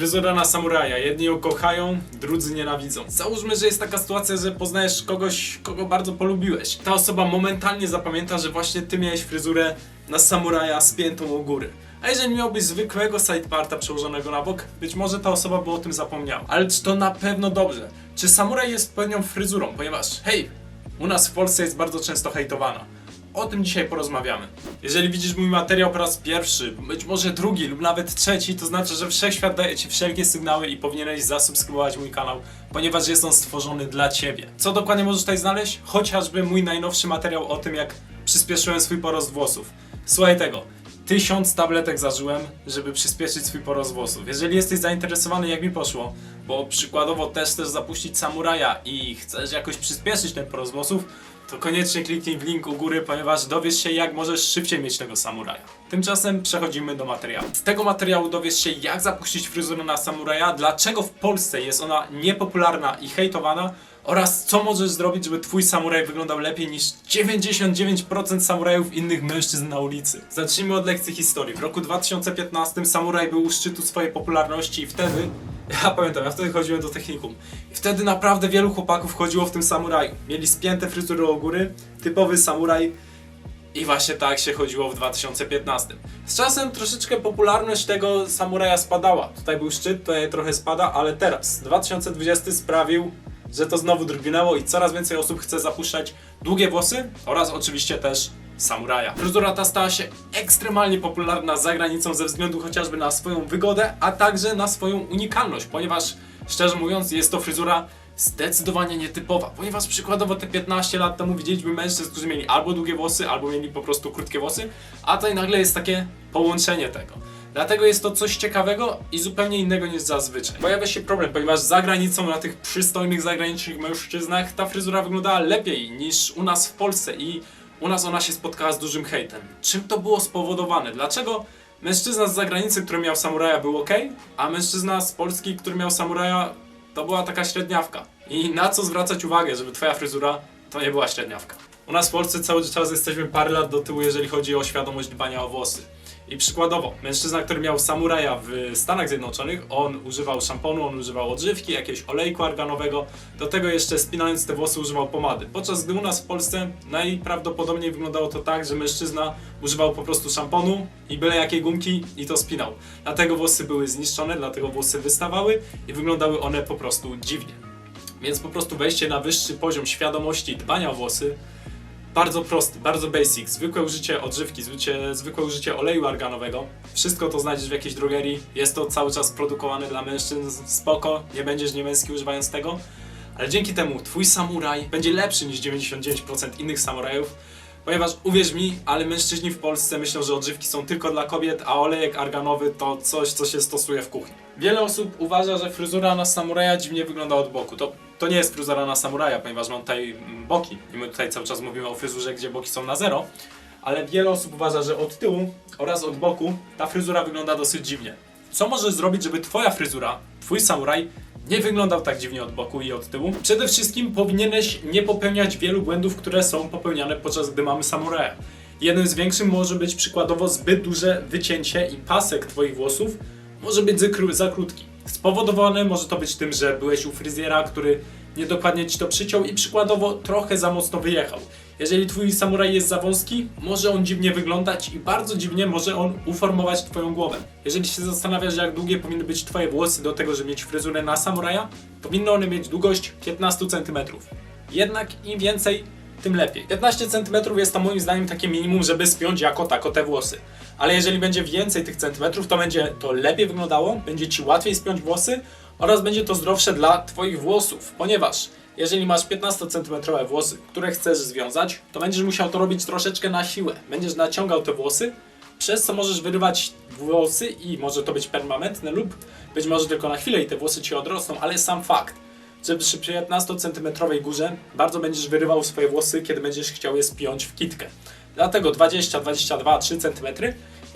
Fryzura na samuraja. Jedni ją kochają, drudzy nienawidzą. Załóżmy, że jest taka sytuacja, że poznajesz kogoś, kogo bardzo polubiłeś. Ta osoba momentalnie zapamięta, że właśnie ty miałeś fryzurę na samuraja spiętą u góry. A jeżeli miałbyś zwykłego sideparta przełożonego na bok, być może ta osoba by o tym zapomniała. Ale czy to na pewno dobrze? Czy samuraj jest pewnią fryzurą? Ponieważ, hej, u nas w Polsce jest bardzo często hejtowana. O tym dzisiaj porozmawiamy. Jeżeli widzisz mój materiał po raz pierwszy, być może drugi lub nawet trzeci, to znaczy, że wszechświat daje Ci wszelkie sygnały i powinieneś zasubskrybować mój kanał, ponieważ jest on stworzony dla Ciebie. Co dokładnie możesz tutaj znaleźć? Chociażby mój najnowszy materiał o tym, jak przyspieszyłem swój porost włosów. Słuchaj tego. Tysiąc tabletek zażyłem, żeby przyspieszyć swój porost włosów. Jeżeli jesteś zainteresowany, jak mi poszło, bo przykładowo też chcesz zapuścić samuraja i chcesz jakoś przyspieszyć ten porost włosów, to koniecznie kliknij w link u góry, ponieważ dowiesz się, jak możesz szybciej mieć tego samuraja. Tymczasem przechodzimy do materiału. Z tego materiału dowiesz się, jak zapuścić fryzurę na samuraja, dlaczego w Polsce jest ona niepopularna i hejtowana, oraz co możesz zrobić, żeby twój samuraj wyglądał lepiej niż 99% samurajów innych mężczyzn na ulicy. Zacznijmy od lekcji historii. W roku 2015 samuraj był u szczytu swojej popularności i wtedy, ja pamiętam, ja wtedy chodziłem do technikum. I wtedy naprawdę wielu chłopaków chodziło w tym samuraju. Mieli spięte fryzury o góry, typowy samuraj, i właśnie tak się chodziło w 2015. Z czasem troszeczkę popularność tego samuraja spadała. Tutaj był szczyt, tutaj trochę spada, ale teraz, 2020 sprawił, że to znowu drgnęło i coraz więcej osób chce zapuszczać długie włosy oraz oczywiście też samuraja. Fryzura ta stała się ekstremalnie popularna za granicą ze względu chociażby na swoją wygodę, a także na swoją unikalność, ponieważ szczerze mówiąc jest to fryzura zdecydowanie nietypowa, ponieważ przykładowo te 15 lat temu widzieliśmy mężczyzn, którzy mieli albo długie włosy, albo mieli po prostu krótkie włosy, a tutaj nagle jest takie połączenie tego. Dlatego jest to coś ciekawego i zupełnie innego niż zazwyczaj. Pojawia się problem, ponieważ za granicą, na tych przystojnych zagranicznych mężczyznach, ta fryzura wyglądała lepiej niż u nas w Polsce i u nas ona się spotkała z dużym hejtem. Czym to było spowodowane? Dlaczego mężczyzna z zagranicy, który miał samuraja był ok, a mężczyzna z Polski, który miał samuraja to była taka średniawka. I na co zwracać uwagę, żeby twoja fryzura to nie była średniawka. U nas w Polsce cały czas jesteśmy parę lat do tyłu, jeżeli chodzi o świadomość dbania o włosy. I przykładowo, mężczyzna, który miał samuraja w Stanach Zjednoczonych, on używał szamponu, on używał odżywki, jakiegoś olejku arganowego, do tego jeszcze spinając te włosy używał pomady. Podczas gdy u nas w Polsce najprawdopodobniej wyglądało to tak, że mężczyzna używał po prostu szamponu i byle jakiej gumki i to spinał. Dlatego włosy były zniszczone, dlatego włosy wystawały i wyglądały one po prostu dziwnie. Więc po prostu wejście na wyższy poziom świadomości dbania o włosy bardzo prosty, bardzo basic. Zwykłe użycie odżywki, zwykłe, zwykłe użycie oleju arganowego. Wszystko to znajdziesz w jakiejś drogerii. Jest to cały czas produkowane dla mężczyzn. Spoko, nie będziesz niemęski używając tego. Ale dzięki temu twój samuraj będzie lepszy niż 99% innych samurajów. Ponieważ uwierz mi, ale mężczyźni w Polsce myślą, że odżywki są tylko dla kobiet, a olejek arganowy to coś, co się stosuje w kuchni. Wiele osób uważa, że fryzura na samuraja dziwnie wygląda od boku. To, to nie jest fryzura na samuraja, ponieważ mam tutaj mm, boki. I my tutaj cały czas mówimy o fryzurze, gdzie boki są na zero. Ale wiele osób uważa, że od tyłu oraz od boku ta fryzura wygląda dosyć dziwnie. Co możesz zrobić, żeby twoja fryzura, twój samuraj nie wyglądał tak dziwnie od boku i od tyłu? Przede wszystkim powinieneś nie popełniać wielu błędów, które są popełniane podczas gdy mamy samuraja. Jednym z większych może być przykładowo zbyt duże wycięcie i pasek twoich włosów może być za kró- za krótki. Spowodowane może to być tym, że byłeś u fryzjera, który niedokładnie ci to przyciął i przykładowo trochę za mocno wyjechał. Jeżeli twój samuraj jest za wąski, może on dziwnie wyglądać i bardzo dziwnie może on uformować twoją głowę. Jeżeli się zastanawiasz, jak długie powinny być twoje włosy do tego, żeby mieć fryzurę na samuraja, powinny one mieć długość 15 cm. Jednak im więcej, tym lepiej. 15 cm jest to moim zdaniem takie minimum, żeby spiąć jako tako te włosy. Ale jeżeli będzie więcej tych centymetrów, to będzie to lepiej wyglądało, będzie ci łatwiej spiąć włosy oraz będzie to zdrowsze dla twoich włosów, ponieważ jeżeli masz 15 cm włosy, które chcesz związać, to będziesz musiał to robić troszeczkę na siłę. Będziesz naciągał te włosy, przez co możesz wyrywać włosy i może to być permanentne lub być może tylko na chwilę i te włosy ci odrosną, ale sam fakt, że przy 15 cm górze bardzo będziesz wyrywał swoje włosy, kiedy będziesz chciał je spiąć w kitkę. Dlatego 20, 22, 3 cm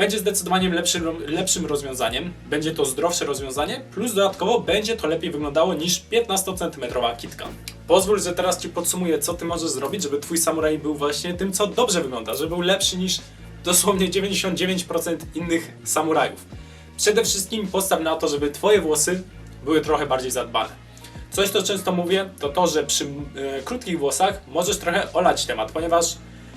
będzie zdecydowanie lepszym, lepszym rozwiązaniem. Będzie to zdrowsze rozwiązanie, plus dodatkowo będzie to lepiej wyglądało niż 15 cm kitka. Pozwól, że teraz Ci podsumuję, co Ty możesz zrobić, żeby Twój samuraj był właśnie tym, co dobrze wygląda, żeby był lepszy niż dosłownie 99% innych samurajów. Przede wszystkim postaw na to, żeby twoje włosy były trochę bardziej zadbane. Coś, co często mówię, to to, że przy e, krótkich włosach możesz trochę olać temat, ponieważ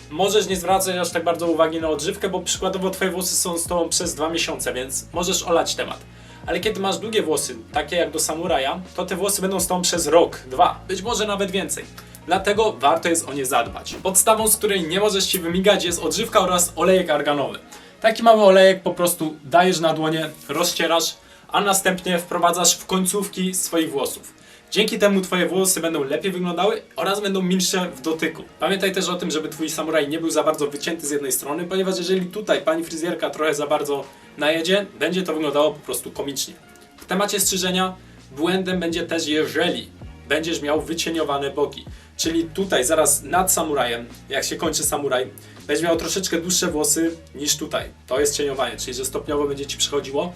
możesz nie zwracać aż tak bardzo uwagi na odżywkę, bo przykładowo twoje włosy są z tobą przez dwa miesiące, więc możesz olać temat. Ale kiedy masz długie włosy, takie jak do samuraja, to te włosy będą z tobą przez rok, dwa, być może nawet więcej. Dlatego warto jest o nie zadbać. Podstawą, z której nie możesz się wymigać jest odżywka oraz olejek arganowy. Taki mały olejek po prostu dajesz na dłonie, rozcierasz, a następnie wprowadzasz w końcówki swoich włosów. Dzięki temu twoje włosy będą lepiej wyglądały oraz będą milsze w dotyku. Pamiętaj też o tym, żeby twój samuraj nie był za bardzo wycięty z jednej strony, ponieważ jeżeli tutaj pani fryzjerka trochę za bardzo najedzie, będzie to wyglądało po prostu komicznie. W temacie strzyżenia błędem będzie też jeżeli będziesz miał wycieniowane boki. Czyli tutaj zaraz nad samurajem, jak się kończy samuraj, będziesz miał troszeczkę dłuższe włosy niż tutaj. To jest cieniowanie, czyli że stopniowo będzie ci przychodziło.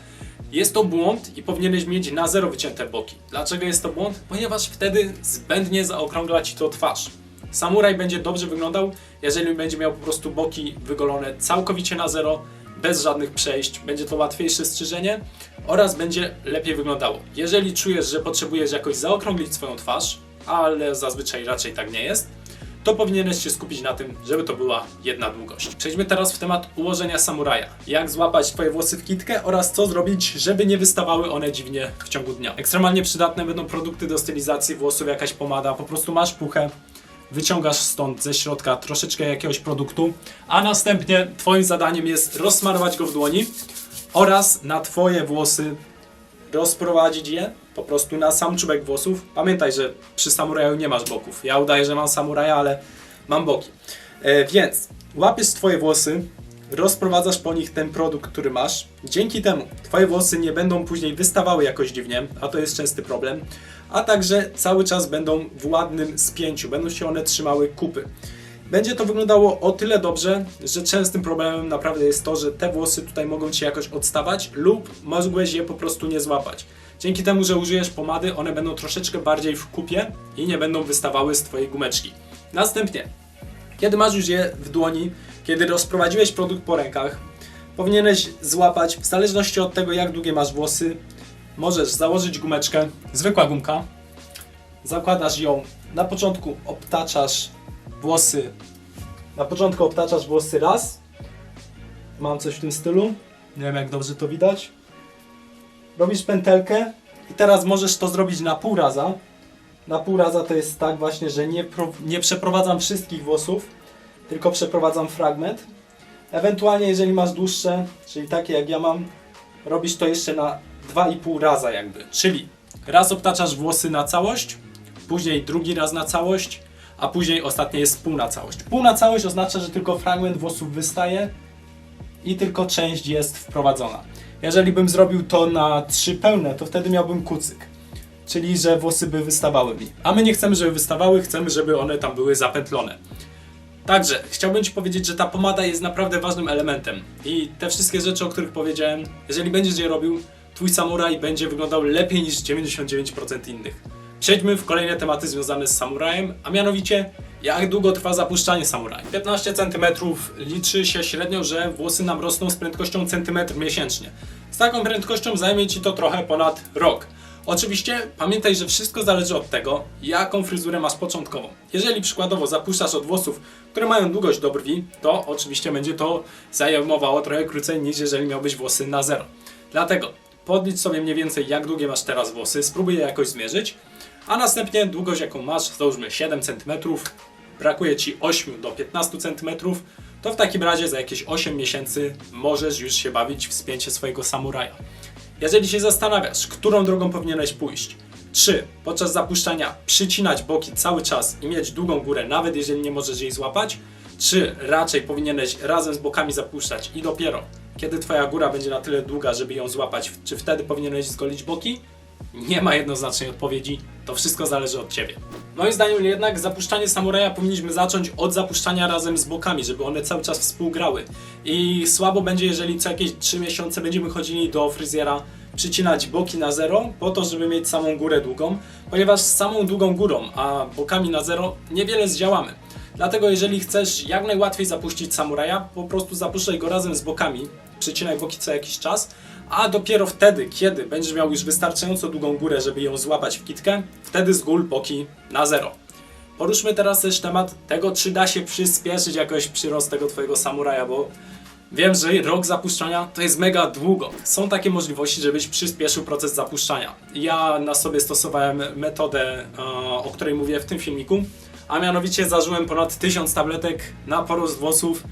Jest to błąd i powinieneś mieć na zero wycięte boki. Dlaczego jest to błąd? Ponieważ wtedy zbędnie zaokrągla ci to twarz. Samuraj będzie dobrze wyglądał, jeżeli będzie miał po prostu boki wygolone całkowicie na zero, bez żadnych przejść. Będzie to łatwiejsze strzyżenie oraz będzie lepiej wyglądało. Jeżeli czujesz, że potrzebujesz jakoś zaokrąglić swoją twarz, ale zazwyczaj raczej tak nie jest, to powinieneś się skupić na tym, żeby to była jedna długość. Przejdźmy teraz w temat ułożenia samuraja. Jak złapać twoje włosy w kitkę oraz co zrobić, żeby nie wystawały one dziwnie w ciągu dnia. Ekstremalnie przydatne będą produkty do stylizacji włosów, jakaś pomada, po prostu masz puchę, wyciągasz stąd ze środka troszeczkę jakiegoś produktu, a następnie twoim zadaniem jest rozsmarować go w dłoni oraz na twoje włosy rozprowadzić je po prostu na sam czubek włosów. Pamiętaj, że przy samuraju nie masz boków. Ja udaję, że mam samuraja, ale mam boki. E, więc łapiesz twoje włosy, rozprowadzasz po nich ten produkt, który masz. Dzięki temu twoje włosy nie będą później wystawały jakoś dziwnie, a to jest częsty problem. A także cały czas będą w ładnym spięciu, będą się one trzymały kupy. Będzie to wyglądało o tyle dobrze, że częstym problemem naprawdę jest to, że te włosy tutaj mogą Ci jakoś odstawać lub mogłeś je po prostu nie złapać. Dzięki temu, że użyjesz pomady, one będą troszeczkę bardziej w kupie i nie będą wystawały z Twojej gumeczki. Następnie, kiedy masz już je w dłoni, kiedy rozprowadziłeś produkt po rękach, powinieneś złapać, w zależności od tego jak długie masz włosy, możesz założyć gumeczkę, zwykła gumka, zakładasz ją, na początku obtaczasz włosy, na początku obtaczasz włosy raz, mam coś w tym stylu, nie wiem jak dobrze to widać, robisz pętelkę i teraz możesz to zrobić na pół raza, na pół raza to jest tak właśnie, że nie, nie przeprowadzam wszystkich włosów, tylko przeprowadzam fragment, ewentualnie jeżeli masz dłuższe, czyli takie jak ja mam, robisz to jeszcze na 2,5 raza jakby, czyli raz obtaczasz włosy na całość, później drugi raz na całość, a później ostatnie jest pół na całość. Pół na całość oznacza, że tylko fragment włosów wystaje i tylko część jest wprowadzona. Jeżeli bym zrobił to na trzy pełne, to wtedy miałbym kucyk. Czyli, że włosy by wystawały mi. A my nie chcemy, żeby wystawały, chcemy, żeby one tam były zapętlone. Także chciałbym Ci powiedzieć, że ta pomada jest naprawdę ważnym elementem. I te wszystkie rzeczy, o których powiedziałem, jeżeli będziesz je robił, Twój samuraj będzie wyglądał lepiej niż 99% innych. Przejdźmy w kolejne tematy związane z samurajem, a mianowicie jak długo trwa zapuszczanie samuraja. 15 cm liczy się średnio, że włosy nam rosną z prędkością centymetr miesięcznie. Z taką prędkością zajmie Ci to trochę ponad rok. Oczywiście pamiętaj, że wszystko zależy od tego, jaką fryzurę masz początkową. Jeżeli przykładowo zapuszczasz od włosów, które mają długość do brwi, to oczywiście będzie to zajmowało trochę krócej niż jeżeli miałbyś włosy na zero. Dlatego podlicz sobie mniej więcej jak długie masz teraz włosy, spróbuj je jakoś zmierzyć, a następnie długość jaką masz, załóżmy 7 cm, brakuje Ci 8 do 15 cm, to w takim razie za jakieś 8 miesięcy możesz już się bawić w spięcie swojego samuraja. Jeżeli się zastanawiasz, którą drogą powinieneś pójść, czy podczas zapuszczania przycinać boki cały czas i mieć długą górę, nawet jeżeli nie możesz jej złapać, czy raczej powinieneś razem z bokami zapuszczać i dopiero kiedy Twoja góra będzie na tyle długa, żeby ją złapać, czy wtedy powinieneś zgolić boki? Nie ma jednoznacznej odpowiedzi, to wszystko zależy od Ciebie. Moim zdaniem jednak zapuszczanie samuraja powinniśmy zacząć od zapuszczania razem z bokami, żeby one cały czas współgrały. I słabo będzie, jeżeli co jakieś 3 miesiące będziemy chodzili do fryzjera przycinać boki na zero, po to, żeby mieć samą górę długą, ponieważ z samą długą górą, a bokami na zero niewiele zdziałamy. Dlatego jeżeli chcesz jak najłatwiej zapuścić samuraja, po prostu zapuszczaj go razem z bokami, przycinaj boki co jakiś czas, a dopiero wtedy, kiedy będziesz miał już wystarczająco długą górę, żeby ją złapać w kitkę, wtedy zgól boki na zero. Poruszmy teraz też temat tego, czy da się przyspieszyć jakoś przyrost tego twojego samuraja, bo wiem, że rok zapuszczania to jest mega długo. Są takie możliwości, żebyś przyspieszył proces zapuszczania. Ja na sobie stosowałem metodę, e, o której mówię w tym filmiku, a mianowicie zażyłem ponad 1000 tabletek na porost włosów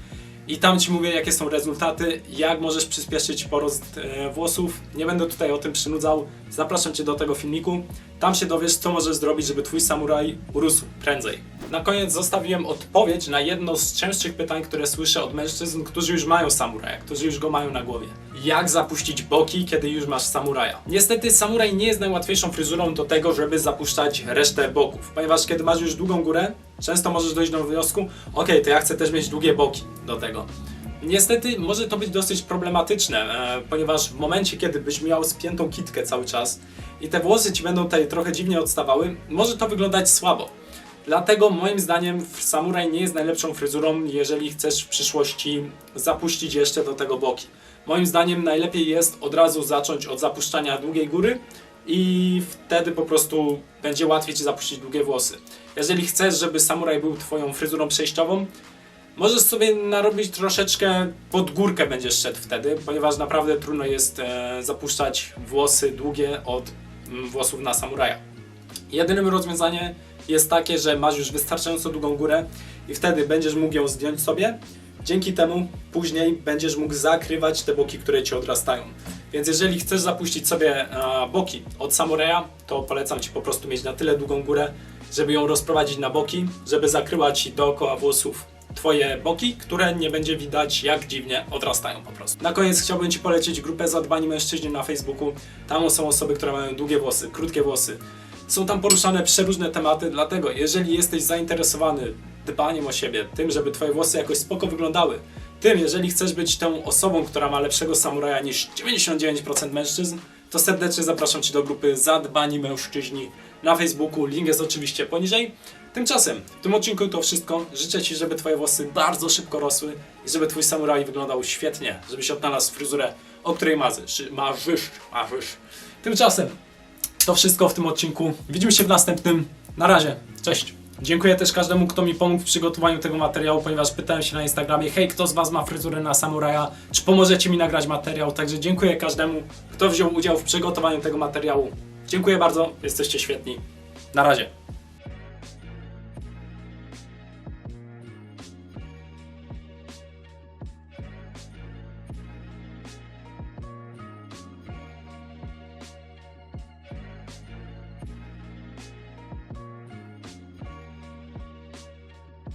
i tam Ci mówię, jakie są rezultaty, jak możesz przyspieszyć porost e, włosów. Nie będę tutaj o tym przynudzał. Zapraszam Cię do tego filmiku. Tam się dowiesz, co możesz zrobić, żeby Twój samuraj urósł prędzej. Na koniec zostawiłem odpowiedź na jedno z częstszych pytań, które słyszę od mężczyzn, którzy już mają samuraja, którzy już go mają na głowie. Jak zapuścić boki, kiedy już masz samuraja? Niestety samuraj nie jest najłatwiejszą fryzurą do tego, żeby zapuszczać resztę boków, ponieważ kiedy masz już długą górę, często możesz dojść do wniosku, ok, to ja chcę też mieć długie boki do tego. Niestety może to być dosyć problematyczne, e, ponieważ w momencie, kiedy byś miał spiętą kitkę cały czas i te włosy ci będą tutaj trochę dziwnie odstawały, może to wyglądać słabo. Dlatego moim zdaniem samuraj nie jest najlepszą fryzurą, jeżeli chcesz w przyszłości zapuścić jeszcze do tego boki. Moim zdaniem najlepiej jest od razu zacząć od zapuszczania długiej góry i wtedy po prostu będzie łatwiej ci zapuścić długie włosy. Jeżeli chcesz, żeby samuraj był twoją fryzurą przejściową, Możesz sobie narobić troszeczkę pod górkę będziesz szedł wtedy, ponieważ naprawdę trudno jest e, zapuszczać włosy długie od mm, włosów na samuraja. Jedynym rozwiązaniem jest takie, że masz już wystarczająco długą górę i wtedy będziesz mógł ją zdjąć sobie. Dzięki temu później będziesz mógł zakrywać te boki, które ci odrastają. Więc jeżeli chcesz zapuścić sobie e, boki od samuraja, to polecam ci po prostu mieć na tyle długą górę, żeby ją rozprowadzić na boki, żeby zakryła ci dookoła włosów twoje boki, które nie będzie widać jak dziwnie odrastają po prostu. Na koniec chciałbym ci polecić grupę Zadbani Mężczyźni na Facebooku. Tam są osoby, które mają długie włosy, krótkie włosy. Są tam poruszane przeróżne tematy, dlatego jeżeli jesteś zainteresowany dbaniem o siebie, tym, żeby twoje włosy jakoś spoko wyglądały, tym, jeżeli chcesz być tą osobą, która ma lepszego samuraja niż 99% mężczyzn, to serdecznie zapraszam Cię do grupy Zadbani Mężczyźni na Facebooku. Link jest oczywiście poniżej. Tymczasem w tym odcinku to wszystko. Życzę Ci, żeby Twoje włosy bardzo szybko rosły i żeby Twój samuraj wyglądał świetnie, żebyś odnalazł fryzurę, o której marzysz. Marzysz, marzysz. Tymczasem to wszystko w tym odcinku. Widzimy się w następnym. Na razie. Cześć. Dziękuję też każdemu, kto mi pomógł w przygotowaniu tego materiału, ponieważ pytałem się na Instagramie, hej, kto z Was ma fryzurę na samuraja, czy pomożecie mi nagrać materiał? Także dziękuję każdemu, kto wziął udział w przygotowaniu tego materiału. Dziękuję bardzo, jesteście świetni. Na razie.